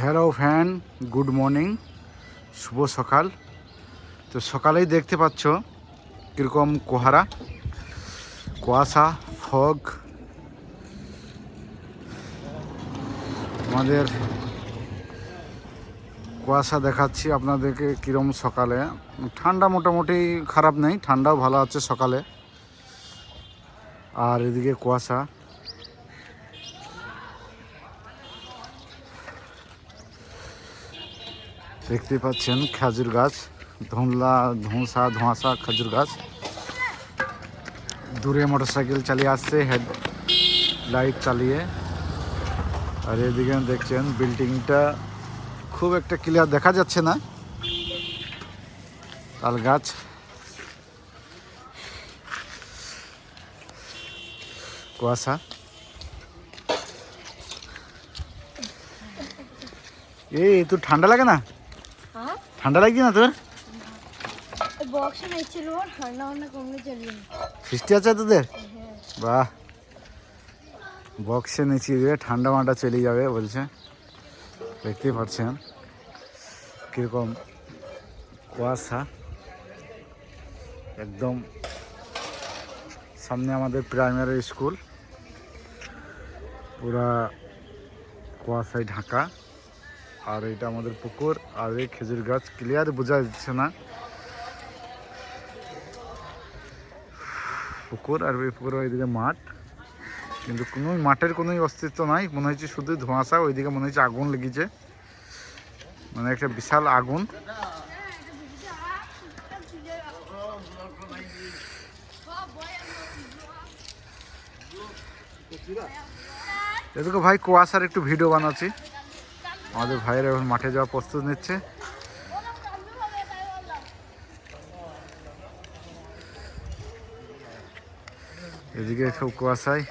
Hello fan, good morning, শুভ সকাল। তো সকালেই দেখতে পাচ্ছ কীরকম কোহারা, কুয়াশা, ফগ। আমাদের কুয়াশা দেখাচ্ছি আপনাদেরকে কীরকম সকালে। ঠান্ডা মোটামুটি খারাপ নেই, ঠান্ডাও ভালো আছে সকালে। আর এদিকে কুয়াশা। দেখতে পাচ্ছেন খেজুর গাছ ধুমলা ধোঁসা, ধোঁয়াশা, খেজুর গাছ। দূরে মোটরসাইকেল চালিয়ে আসছে, হেড লাইট চালিয়ে। আর এদিকে দেখছেন বিল্ডিংটা খুব একটা ক্লিয়ার দেখা যাচ্ছে না। তাল গাছ। কুয়াশা। এই তোর ঠান্ডা লাগে না? ঠান্ডা লাগছে না তোর? বৃষ্টি আছে তোদের? বাহ। বক্সে নিচে দিয়ে ঠান্ডা মান্ডা চলে যাবে বলছে। দেখতেই পাচ্ছেন কীরকম কুয়াশা। একদম সামনে আমাদের প্রাইমারি স্কুল পুরা কুয়াশায় ঢাকা। আর এটা আমাদের পুকুর, আর এই খেজুর গাছ ক্লিয়ার বোঝা যাচ্ছে না। পুকুর আর ওই পুকুরের ওইদিকে মাঠ, কিন্তু কোনো মাঠের কোনো অস্তিত্ব নাই, মনে হচ্ছে শুধু ধোঁয়াশা, ওইদিকে মনে হচ্ছে আগুন লেগেছে। মানে একটা বিশাল আগুন। এদিকে ভাই কুয়াশার একটু ভিডিও বানাচ্ছি। আমাদের ভাইয়ের এখন মাঠে যাওয়া প্রস্তুত নিচ্ছে। এদিকে খুব কুয়াশায়।